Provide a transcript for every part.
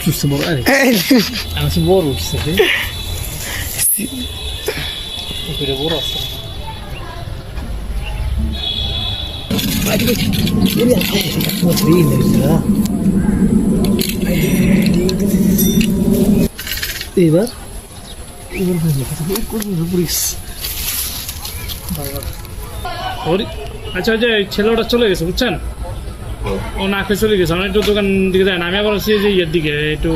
চুষছে বড় আরে আমি বড় উঠছে রে উপরে বড় আছে এবার এবার ওরে আচ্ছা আচ্ছা এই ছেলেটা চলে গেছে বুঝছেন? ও না খেয়ে চলে গেছে? আমার একটু দোকান দিকে যায় না। আমি আবার আসছি যে ইয়ের দিকে একটু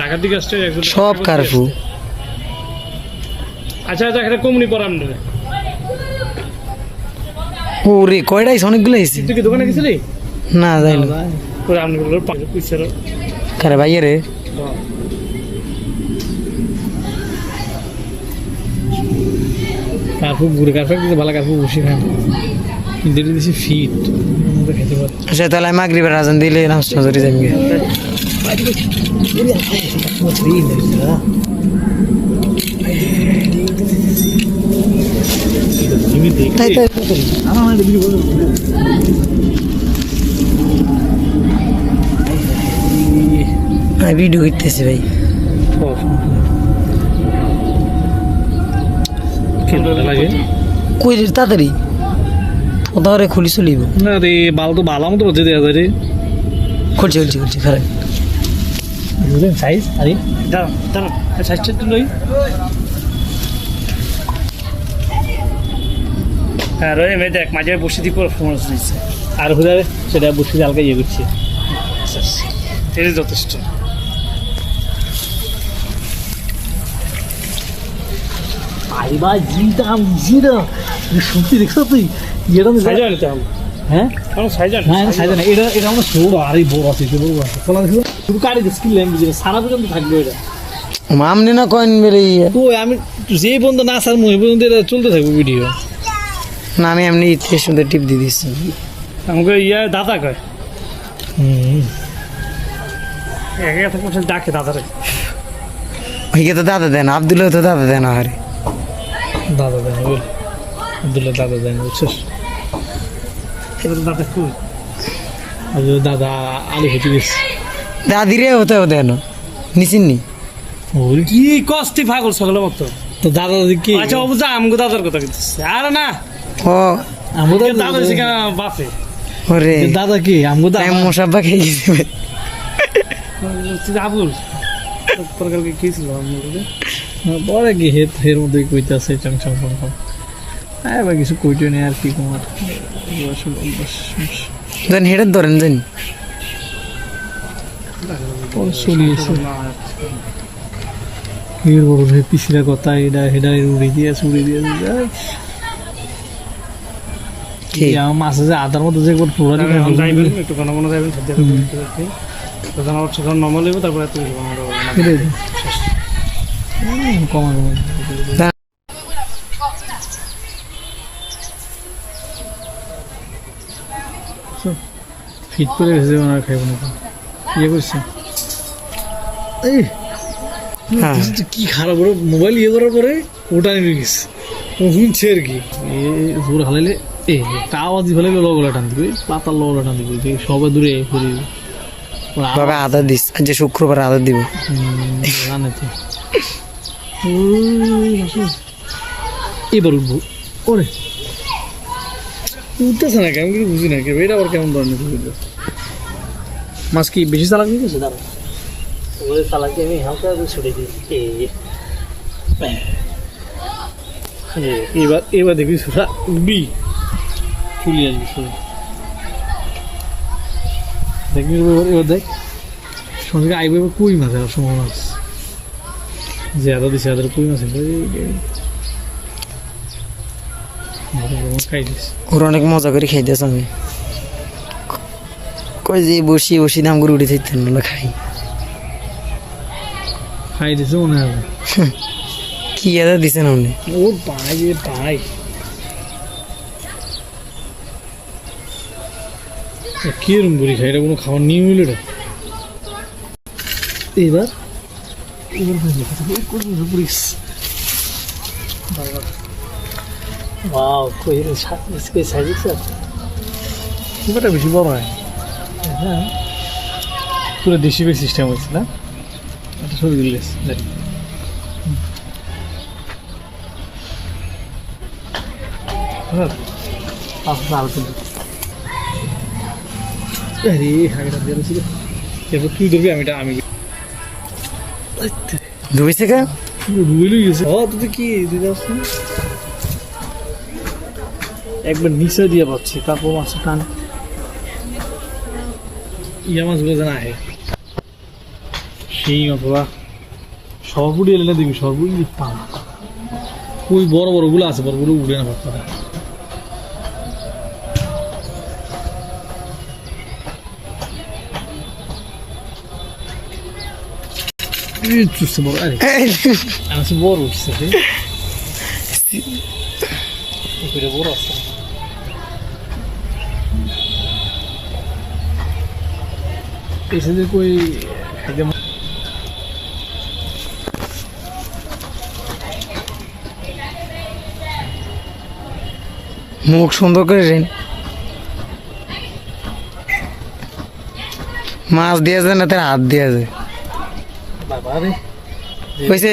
ঢাকার দিকে আসছে সব কারফু। আচ্ছা আচ্ছা একটা কমনি ওরে কয়টা অনেকগুলো আইছে। তুই কি দোকানে গেছিলি? না যাই না। ওরে আপনি বলল পাঁচ পয়সার কারে ভাইয়া রে ঘুরে কিন্তু ভালো কার্ফু বসে খান এটা ফিট। আচ্ছা তাহলে মাগরিবের আজান দিলে নামাজ নজরে যাবি তাই তাই। আমার ভিডিও আমি ভিডিও করতেছি ভাই। কই তাড়াতাড়ি? ওদারে খুলি চলিব। না রে বাল তো বালা মতো হচ্ছে দেওয়া যায় রে। খুলছি খুলছি খুলছি খারাপ। বুঝলেন সাইজ আরে দাঁড়ান দাঁড়ান সাইজটা একটু লই। হ্যাঁ রয়ে মেয়ে দেখ মাঝে বসে দিয়ে করে ফোন দিচ্ছে আর হুদারে সেটা বসে দিয়ে হালকা ইয়ে করছে। এটা যথেষ্ট। আইবা জিটা জিরা সত্যি দেখছ তুই? এটা সাইজ আনতে হবে হ্যাঁ কোনো সাইজ না এটা এটা আমার ছোট আর বড় আছে এটা বড় আছে কোলা দেখো শুধু কাটি দিস কি এটা সারা পর্যন্ত থাকবে এটা আমনি না কয়েন তো আমি যে পর্যন্ত না সার মই পর্যন্ত এটা চলতে থাকবে ভিডিও না আমি এমনি ইতিহাস মধ্যে টিপ দিয়ে দিচ্ছি আমাকে ইয়া দাদা কয় হুম ডাকে দাদারে ওইকে তো দাদা দেন আবদুল্লাহ তো দাদা দেন আরে দাদা দেন বল দাদা দেন বুঝছিস দাদা কই? দাদা আলু খেতে গেছে। দাদি রে হতেও দেন নিচিননি ওই কি কষ্টি পাগল সকলে মতো। তো দাদা কি? আচ্ছা অবুঝা আমগো দাদার কথা কিন্তু আর না। ও। আমগো দাদা দাদা বাপে। ওরে। দাদা কি? আমগো দাদা। খেয়ে গেছি। তরকারি কি ছিল? হের হের মধ্যে কইতাছে চং চং চং চং এবার কিছু কইতে নেই আর কি তোমার দেন হেডে ধরেন দেন। চলিয়েছে এর বড় ভাই পিছিরা কথা এটা হেডা উড়ি দিয়ে উড়ি দিয়ে মাছে যে আদার মতো একটু ঘন ঘন তারপরে কমা ফিট করে ভেজে ওনার খাইব না ইয়ে করছে। এই হ্যাঁ। কি খারাপ ওরা মোবাইল ইয়ে করার পরে ওটা নিয়ে গেছে। ও শুনছে আর কি? এ হালাইলে এ একটা আওয়াজ ফেলাইলে লগলা টান দিবে। পাতার লগলা টান দিবে যে সবাই দূরে ওরা বাবা আদা দিস যে শুক্রবার আদা দিব। জানে তো এবার উঠবো। ওরে। উঠতেছে না কেমন কিছু বুঝি না কেউ। এটা আবার কেমন ধরনের বুঝলো মাছ কি বেশি চালাক গেছে? দাঁড়া ওই সালাকে আমি হালকা করে ছুটে দিই। এবার এবার দেখবি সুরা উঠবি চলে আসবি সুরা দেখবি এবার দেখ। সঙ্গে আইব কই মাছ আর সময় মাছ যে আদা দিছে আদার কই মাছ ওরা অনেক মজা করে খাইতেছ আমি। কই যে বসি বসি দাম করে উঠে থাকতেন না খাই। খাই দিছে মনে হবে কি আদা দিছেন আপনি? ও পাই রে পাই কিরম বুড়ি খাই এটা কোনো খাওয়ার নিয়ম হইল এটা? এবার এবার ভাজি পুরিস ওয়াও কই রে কই সাইজ আছে খুব একটা বেশি বড় হয় হ্যাঁ পুরো দেশি বেশ সিস্টেম হয়েছে না ছবি দিলে দেখ হ্যাঁ আর কিন্তু আরে হাগেটা দিয়ে ছিল এরপর তুই ধরবি আমি এটা আমি দুই থেকে পুরো গেছে ও তুই কি না? একবার নিচে দিয়ে পাচ্ছি তারপর মাছটা টান। ইয়া মাছগুলো যেন আহে। সেই অথবা সরপুরি এলে দেখবি সরপুরি পাম। ওই বড় বড়গুলো আছে বড়গুলো উড়ে না ভাবতে চুষছে বড় আরে। আমি বড় উঠছে রে। উপরে বড় আছে এসে যে কই একদম মুখ সুন্দর করে রেন মাছ দিয়েছে না তার হাত দিয়েছে বাবা রে হয়েছে